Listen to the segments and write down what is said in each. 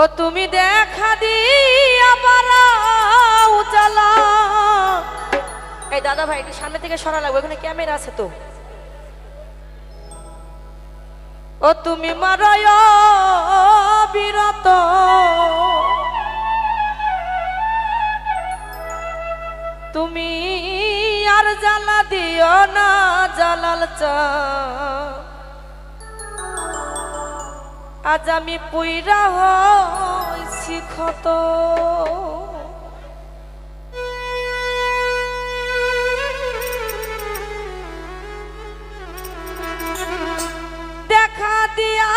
ও তুমি দেখা দিয়া পালাও এই দাদা ভাই, একটু সামনে থেকে সরা লাগবে, ওখানে ক্যামেরা আছে তো। ও তুমি মারায় বিরত তুমি আর জ্বালা দিও না, জালাল চা। আজ আমি পুইরা হইছি দেখা দিয়া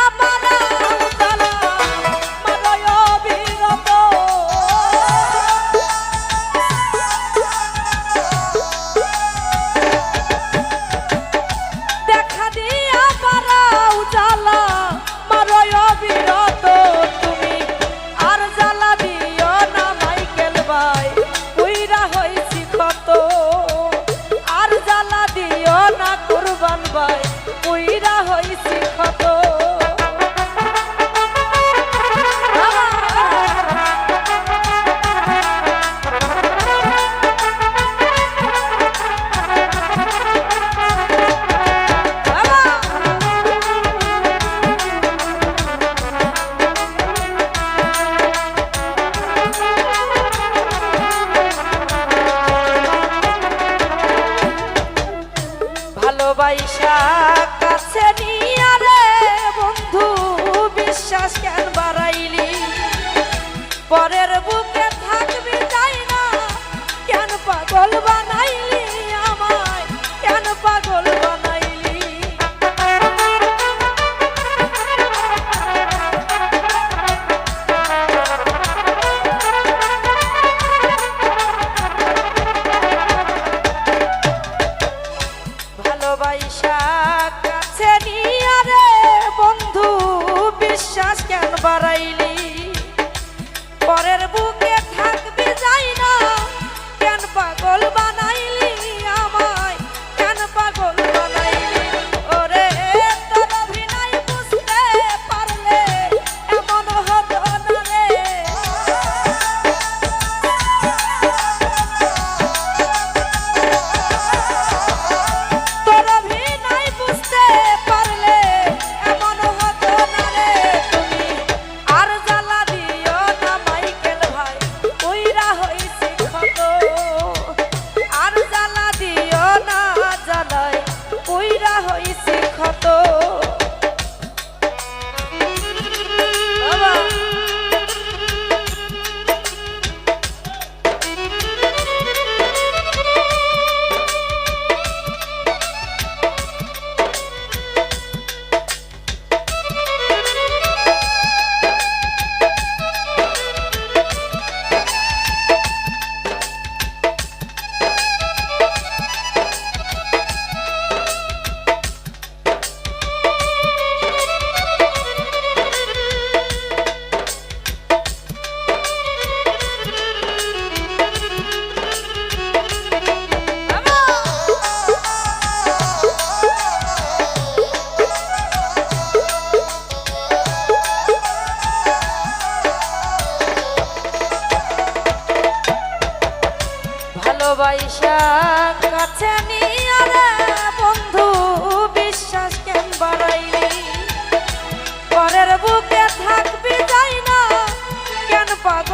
পয়সা কাছে নিয়া বন্ধু, বিশ্বাস কেন বাড়াইলি? পরের বুকে থাকবি তাই না? কেন পাগল বানাইলি?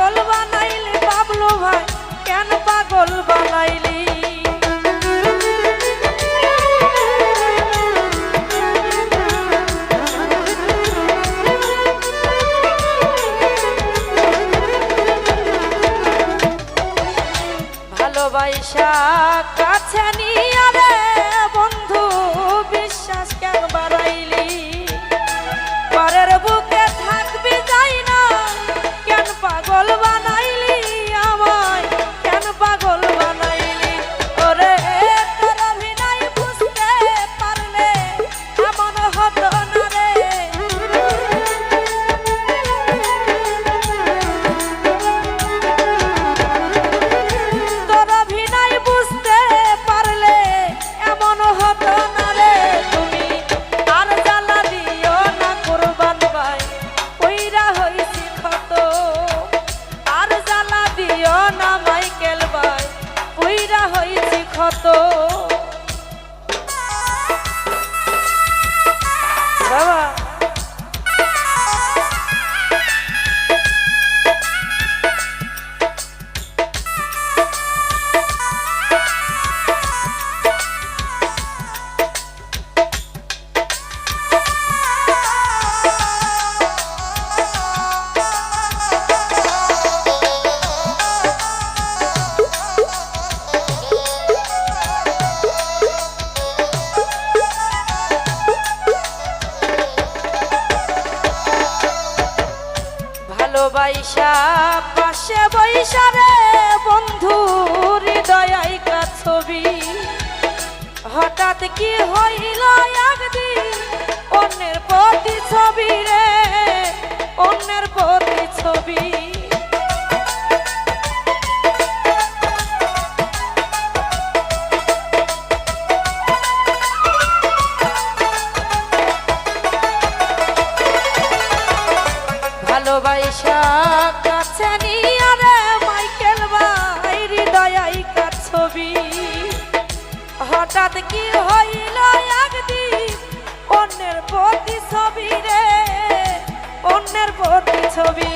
পাগল বানাইলি পাবলো ভাই কেন পাগল বানাইলি? ভালোবাসা কাছে নিয়ে মতো কি হইল একদিন? অন্যের প্রতি ছবি রে অন্যের প্রতি ছবি। ভালোবাসা হঠাৎ কি হইল একদিন? অন্যের প্রতি ছবি রে অন্যের প্রতি ছবি।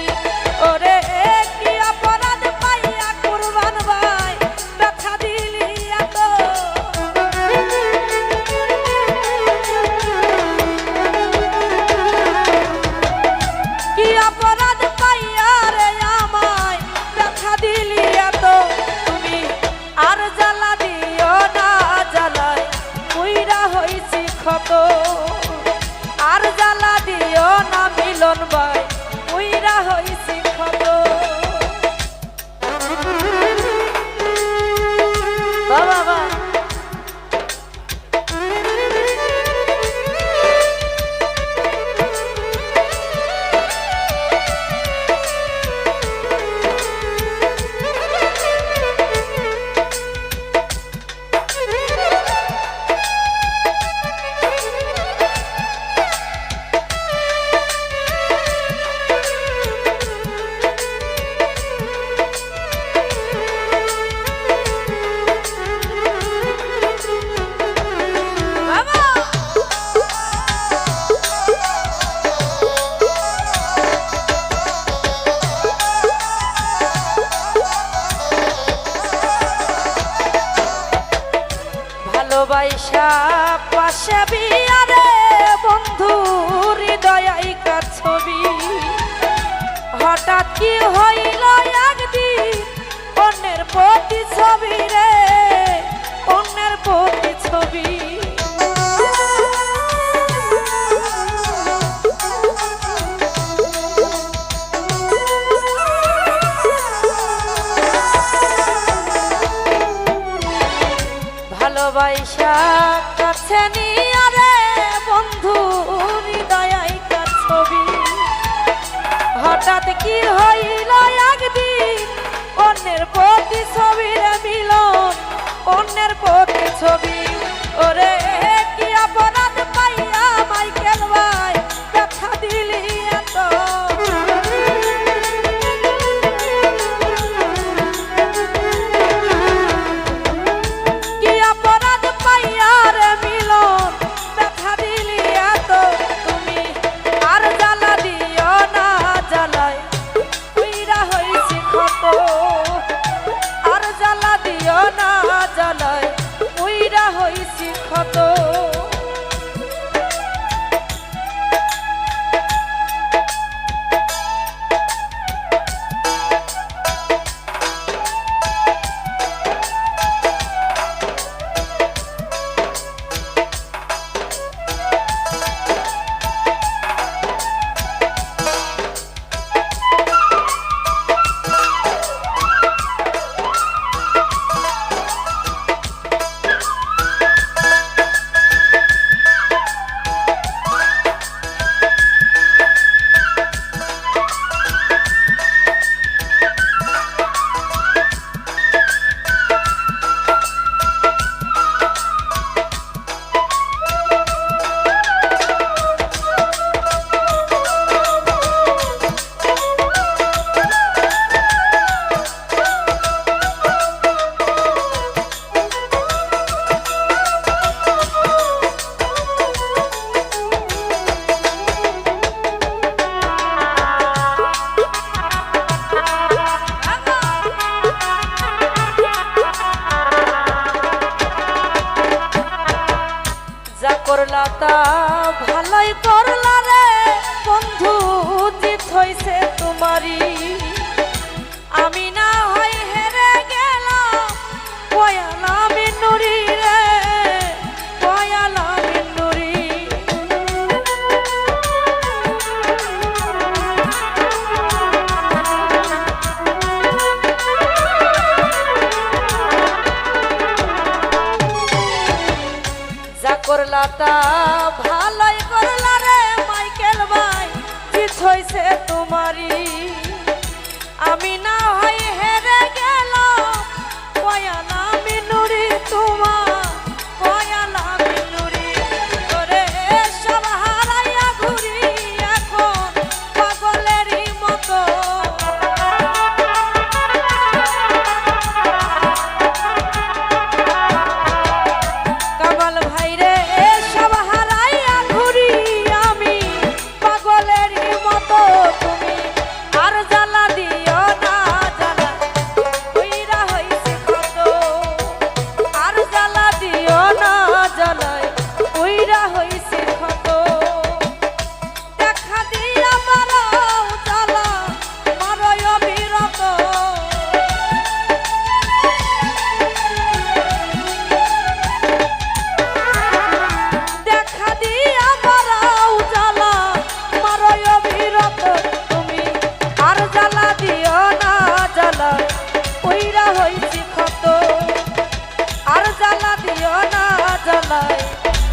পয়সা পাশে বিয়ারে বন্ধু হৃদয়াইকা ছবি? হঠাৎ কি হইল একদিন অন্যের প্রতি ছবি রে? ছবি হয়েছে তোমারই। আমি না হয় হেরে গেলাম পয়ালা যা করলা তা ভালো হইছে তোমারই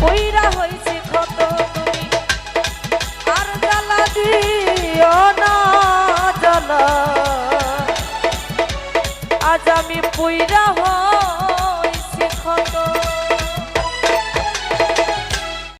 কইরা হইছি